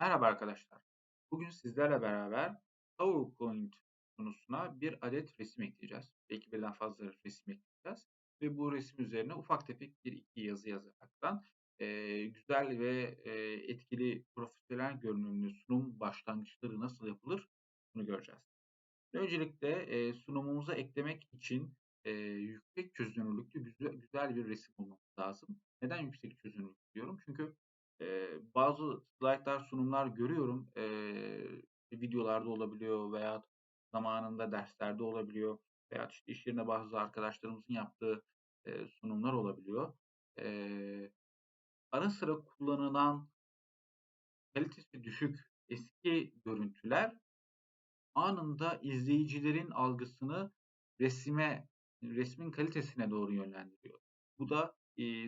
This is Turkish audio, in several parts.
Merhaba arkadaşlar. Bugün sizlerle beraber PowerPoint sunusuna bir adet resim ekleyeceğiz. Belki birden fazla resim ekleyeceğiz. Ve bu resim üzerine ufak tefek bir iki yazı yazaraktan e, güzel ve e, etkili profesyonel görünümlü sunum başlangıçları nasıl yapılır bunu göreceğiz. Öncelikle e, sunumumuza eklemek için e, yüksek çözünürlüklü güzel, güzel bir resim olması lazım. Neden yüksek çözünürlük diyorum? Çünkü Eee, bazı slaytlar, sunumlar görüyorum. Eee, videolarda olabiliyor veya zamanında derslerde olabiliyor veya işte iş yerinde bazı arkadaşlarımızın yaptığı eee, sunumlar olabiliyor. Eee, ara sıra kullanılan kalitesi düşük eski görüntüler anında izleyicilerin algısını resime, resmin kalitesine doğru yönlendiriyor. Bu da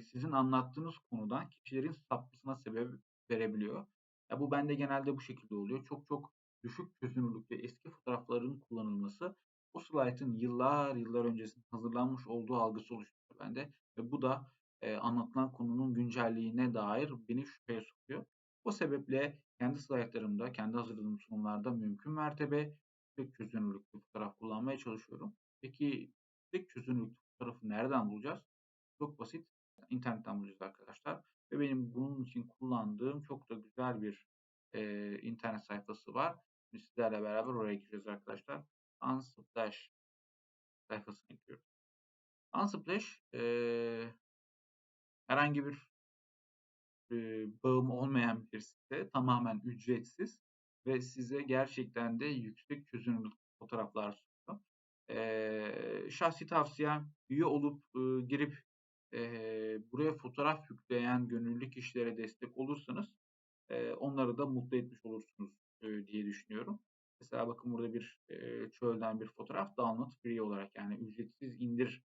sizin anlattığınız konudan kişilerin sapmasına sebep verebiliyor. Ya bu bende genelde bu şekilde oluyor. Çok çok düşük çözünürlükte eski fotoğrafların kullanılması o slaytın yıllar yıllar öncesinde hazırlanmış olduğu algısı oluşturuyor bende. Ve bu da e, anlatılan konunun güncelliğine dair beni şüpheye sokuyor. O sebeple kendi slaytlarımda, kendi hazırladığım sunumlarda mümkün mertebe yüksek çözünürlüklü fotoğraf kullanmaya çalışıyorum. Peki yüksek çözünürlüklü fotoğrafı nereden bulacağız? Çok basit. İnternetten bulacağız arkadaşlar. Ve benim bunun için kullandığım çok da güzel bir e, internet sayfası var. Şimdi sizlerle beraber oraya gireceğiz arkadaşlar. Unsplash sayfasına giriyoruz. Unsplash e, herhangi bir e, bağım olmayan bir site. Tamamen ücretsiz ve size gerçekten de yüksek çözünürlük fotoğraflar sunuyor. E, şahsi tavsiyem üye olup e, girip buraya fotoğraf yükleyen gönüllü kişilere destek olursanız onları da mutlu etmiş olursunuz diye düşünüyorum. Mesela bakın burada bir çölden bir fotoğraf download free olarak yani ücretsiz indir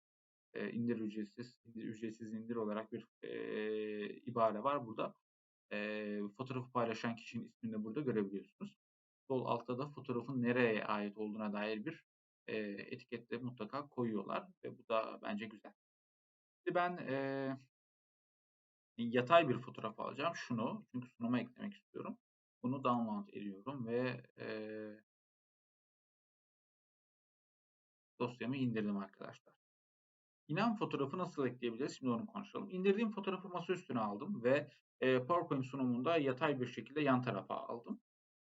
indir ücretsiz indir, ücretsiz indir olarak bir ibare var burada. Fotoğrafı paylaşan kişinin ismini de burada görebiliyorsunuz. Sol altta da fotoğrafın nereye ait olduğuna dair bir etikette mutlaka koyuyorlar ve bu da bence güzel. Şimdi ben e, yatay bir fotoğraf alacağım. Şunu çünkü sunuma eklemek istiyorum. Bunu download ediyorum ve e, dosyamı indirdim arkadaşlar. İnan fotoğrafı nasıl ekleyebiliriz? Şimdi onu konuşalım. İndirdiğim fotoğrafı masa üstüne aldım ve e, PowerPoint sunumunda yatay bir şekilde yan tarafa aldım.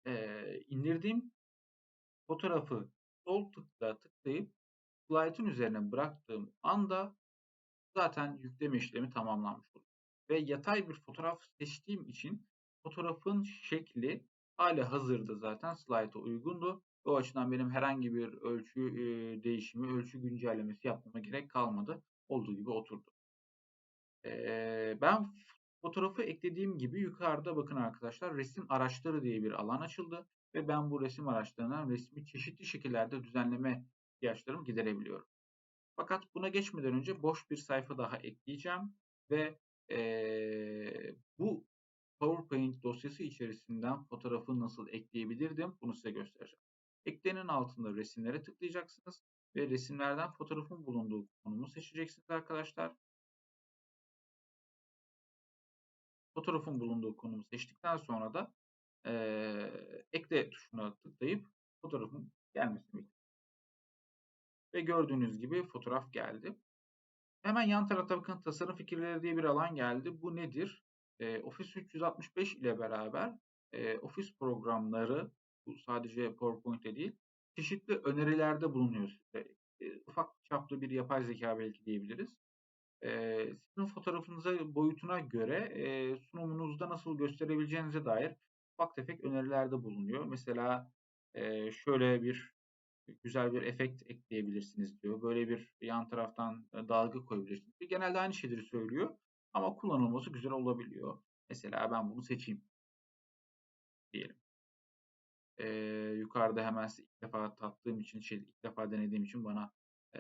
E, indirdiğim fotoğrafı sol tıkla tıklayıp slide'ın üzerine bıraktığım anda zaten yükleme işlemi tamamlanmış olur. Ve yatay bir fotoğraf seçtiğim için fotoğrafın şekli hala hazırda zaten slide'a uygundu. O açıdan benim herhangi bir ölçü e, değişimi, ölçü güncellemesi yapmama gerek kalmadı. Olduğu gibi oturdu. E, ben fotoğrafı eklediğim gibi yukarıda bakın arkadaşlar resim araçları diye bir alan açıldı. Ve ben bu resim araçlarından resmi çeşitli şekillerde düzenleme ihtiyaçlarımı giderebiliyorum. Fakat buna geçmeden önce boş bir sayfa daha ekleyeceğim ve e, bu PowerPoint dosyası içerisinden fotoğrafı nasıl ekleyebilirdim bunu size göstereceğim. Eklenin altında resimlere tıklayacaksınız ve resimlerden fotoğrafın bulunduğu konumu seçeceksiniz arkadaşlar. Fotoğrafın bulunduğu konumu seçtikten sonra da e, ekle tuşuna tıklayıp fotoğrafın gelmesini bekliyoruz. Ve gördüğünüz gibi fotoğraf geldi. Hemen yan tarafta bakın tasarım fikirleri diye bir alan geldi. Bu nedir? E, Office 365 ile beraber e, Office programları bu sadece PowerPoint'te değil çeşitli önerilerde bulunuyor. E, ufak çaplı bir yapay zeka belki diyebiliriz. E, sizin fotoğrafınıza boyutuna göre e, sunumunuzda nasıl gösterebileceğinize dair ufak tefek önerilerde bulunuyor. Mesela e, şöyle bir güzel bir efekt ekleyebilirsiniz diyor. Böyle bir yan taraftan dalga koyabilirsiniz. Genelde aynı şeyleri söylüyor ama kullanılması güzel olabiliyor. Mesela ben bunu seçeyim diyelim. Ee, yukarıda hemen ilk defa tattığım için, şey, ilk defa denediğim için bana e,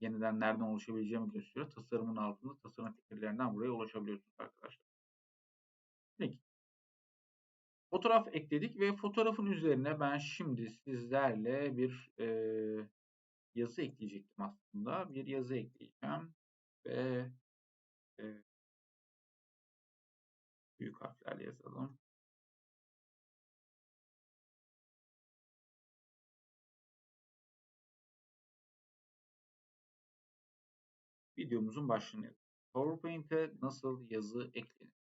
yeniden nereden oluşabileceğimi gösteriyor. Tasarımın altında tasarım fikirlerinden buraya ulaşabiliyorsunuz arkadaşlar. Peki. Fotoğraf ekledik ve fotoğrafın üzerine ben şimdi sizlerle bir e, yazı ekleyecektim aslında. Bir yazı ekleyeceğim ve e, büyük harflerle yazalım. Videomuzun başlığını yazalım. PowerPoint'e nasıl yazı eklenir?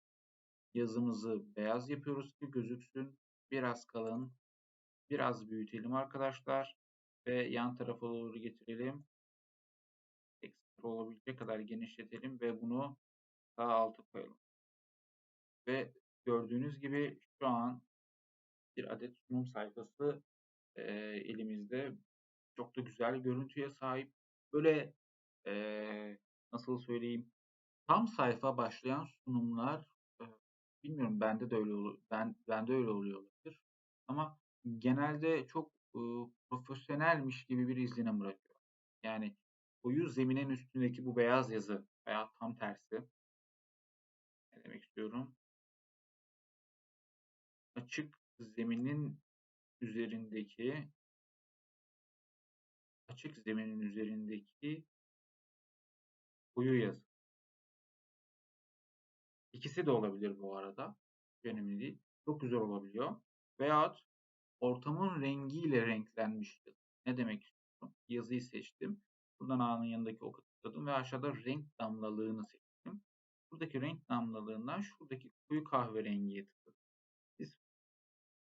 Yazımızı beyaz yapıyoruz ki gözüksün. Biraz kalın, biraz büyütelim arkadaşlar. Ve yan tarafa doğru getirelim. Ekstra olabilecek kadar genişletelim ve bunu sağ alta koyalım. Ve gördüğünüz gibi şu an bir adet sunum sayfası e, elimizde. Çok da güzel görüntüye sahip. Böyle e, nasıl söyleyeyim tam sayfa başlayan sunumlar bilmiyorum bende de öyle olur. Ben bende öyle oluyor olabilir. Ama genelde çok e, profesyonelmiş gibi bir izlenim bırakıyor. Yani koyu zeminin üstündeki bu beyaz yazı veya tam tersi ne demek istiyorum? Açık zeminin üzerindeki açık zeminin üzerindeki koyu yazı. İkisi de olabilir bu arada. Önemli değil. Çok güzel olabiliyor. Veyahut ortamın rengiyle renklenmiş yazı. Ne demek istiyorum? Yazıyı seçtim. Buradan A'nın yanındaki oku tıkladım ve aşağıda renk damlalığını seçtim. Buradaki renk damlalığından şuradaki koyu kahverengiye tıkladım. Biz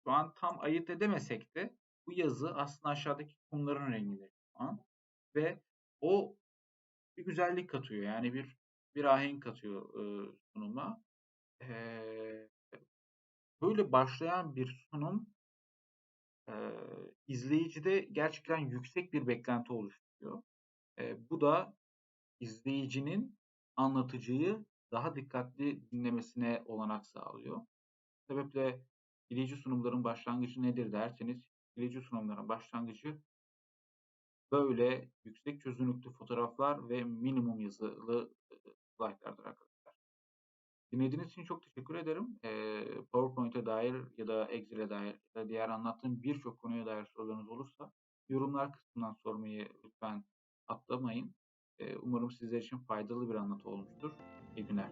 şu an tam ayırt edemesek de bu yazı aslında aşağıdaki kumların an. Ve o bir güzellik katıyor. Yani bir bir ahenk katıyor e, sunuma. Böyle başlayan bir sunum e, izleyicide gerçekten yüksek bir beklenti oluşturuyor. E, bu da izleyicinin anlatıcıyı daha dikkatli dinlemesine olanak sağlıyor. Sebeple izleyici sunumların başlangıcı nedir derseniz, izleyici sunumların başlangıcı böyle yüksek çözünürlüklü fotoğraflar ve minimum yazılı slaytlardır arkadaşlar. Dinlediğiniz için çok teşekkür ederim. PowerPoint'e dair ya da Excel'e dair ya da diğer anlattığım birçok konuya dair sorularınız olursa yorumlar kısmından sormayı lütfen atlamayın. Umarım sizler için faydalı bir anlatı olmuştur. İyi günler.